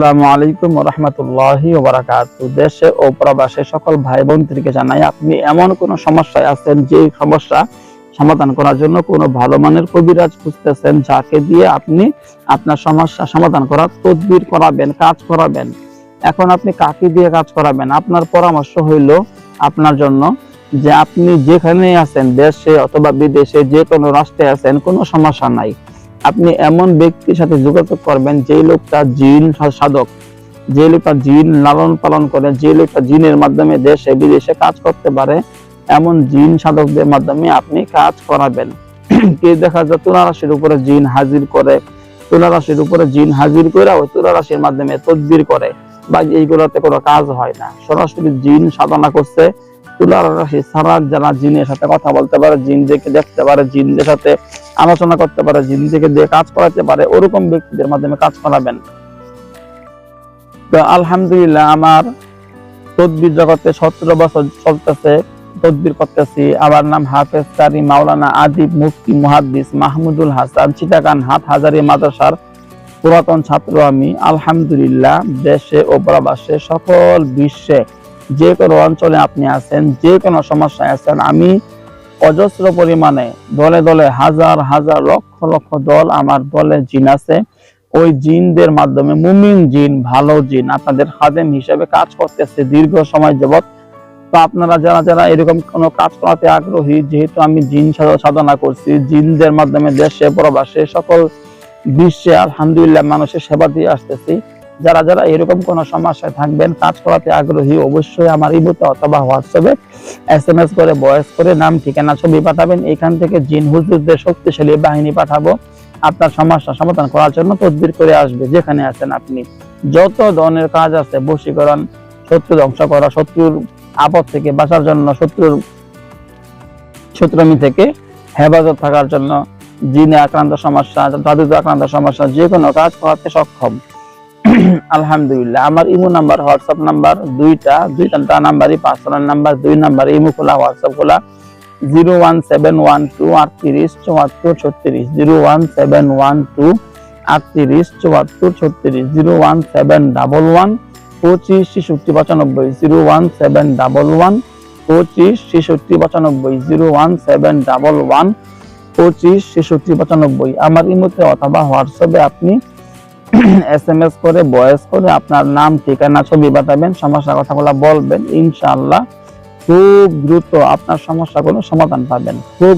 আসসালামু আলাইকুম রহমতুল্লাহি দেশে ও প্রবাসে সকল ভাই বোনদেরকে জানাই, আপনি এমন কোন সমস্যায় আছেন যে সমস্যা সমাধান করার জন্য কোনো ভালো মানের কবিরাজ খুঁজতেছেন, যাকে দিয়ে আপনি আপনার সমস্যা সমাধান করার তদবির করাবেন, কাজ করাবেন? এখন আপনি কাকে দিয়ে কাজ করাবেন? আপনার পরামর্শ হইল আপনার জন্য যে আপনি যেখানে আছেন, দেশে অথবা বিদেশে যে কোনো রাষ্ট্রে আছেন, কোনো সমস্যা নাই। আপনি এমন ব্যক্তির সাথে যোগাযোগ করবেন যে লোকটা জিন সাধক, যে লোকটা জিন লালন পালন করে, যে লোকটা জিনের মাধ্যমে দেশে, বিদেশে কাজ করতে পারে, এমন জিন সাধকদের মাধ্যমে আপনি কাজ করাবেন। কে দেখা যায় তুলা রাশির উপরে জিন হাজির করে, তুলা রাশির উপরে জিন হাজির করে ওই তুলা রাশির মাধ্যমে তদবির করে, বা এইগুলোতে কোনো কাজ হয় না। সরাসরি জিন সাধনা করছে, তুলা রাশি ছাড়া যারা জিনের সাথে কথা বলতে পারে, জিন দেখে দেখতে পারে, জিনদের সাথে আলোচনা করতে পারে জিন থেকে দিয়ে কাজ করাতে পারে, ওরকম ব্যক্তিদের মাধ্যমে কাজ করাবেন। তো আলহামদুলিল্লাহ আমার তদবির জগতে সতেরো বছর চলতেছে, তদবির করতেছি। আমার নাম হাফেজ কারি মাওলানা আদিব মুফতি মুহাদ্দিস মাহমুদুল হাসান চিটাগান হাট হাজারি মাদ্রাসার পুরাতন ছাত্র আমি। আলহামদুলিল্লাহ দেশে ও প্রবাসে সকল বিশ্বে যে কোনো অঞ্চলে আপনি আছেন, যে কোনো সমস্যায় আছেন, আমি অজস্র পরিমাণে দলে দলে হাজার হাজার লক্ষ লক্ষ দল আমার দলে জিন আছে। ওই জিনদের মাধ্যমে মুমিন জিন, ভালো জিন আপনাদের খাদেম হিসেবে কাজ করতেছে দীর্ঘ সময় যাবত তো আপনারা যারা যারা এরকম কোনো কাজ করাতে আগ্রহী, যেহেতু আমি জিন সাধ- সাধনা করছি, জিনদের মাধ্যমে দেশে, প্রবাসে, সকল বিশ্বে আলহামদুলিল্লাহ মানুষের সেবা দিয়ে আসতেছি। যারা যারা এরকম কোনো সমস্যায় থাকবেন, কাজ করাতে আগ্রহী অবশ্যই আমার ইমোতে অথবা হোয়াটসঅ্যাপে এস এম এস করে ভয়েস করে, নাম, ঠিকানা, ছবি পাঠাবেন। এখান থেকে জিন হুজুরদের শক্তিশালী বাহিনী পাঠাবো। আপনার সমস্যা সমাধান করার জন্য তদবির করে আসবে, যেখানে আছেন আপনি। যত ধরনের কাজ আছে, বশীকরণ, শত্রু ধ্বংস করা, শত্রুর আপদ থেকে বাঁচার জন্য, শত্রুর শত্রুমি থেকে হেফাজত থাকার জন্য, জিনে আক্রান্ত সমস্যা জাদুতে আক্রান্ত সমস্যা যে কোনো কাজ করাতে সক্ষম। আলহামদুলিল্লাহ, আমার ইমো নাম্বার, হোয়াটসঅ্যাপ নাম্বার দুইটা দুইটা নাম্বারই, পার্সোনাল নাম্বার দুই নাম্বারে ইমো খোলা, হোয়াটসঅ্যাপ খোলা zero one seven one two আটত্রিশ চুয়াত্তর ছত্রিশ zero one seven one two আটত্রিশ চুয়াত্তর ছত্রিশ zero one seven double one, পঁচিশ ছেষট্টি পঁচানব্বই, zero one seven double one, পঁচিশ ছেষট্টি পঁচানব্বই, zero one seven double one, পঁচিশ ছেষট্টি পঁচানব্বই। আমার ইমোতে অথবা হোয়াটসঅ্যাপে আপনি এস এম এস করে বয়স করে, আপনার নাম, ঠিকানা, ছবি পাঠাবেন সমস্যা কথাগুলো বলবেন, ইনশাআল্লাহ খুব দ্রুত আপনার সমস্যাগুলো সমাধান পাবেন। খুব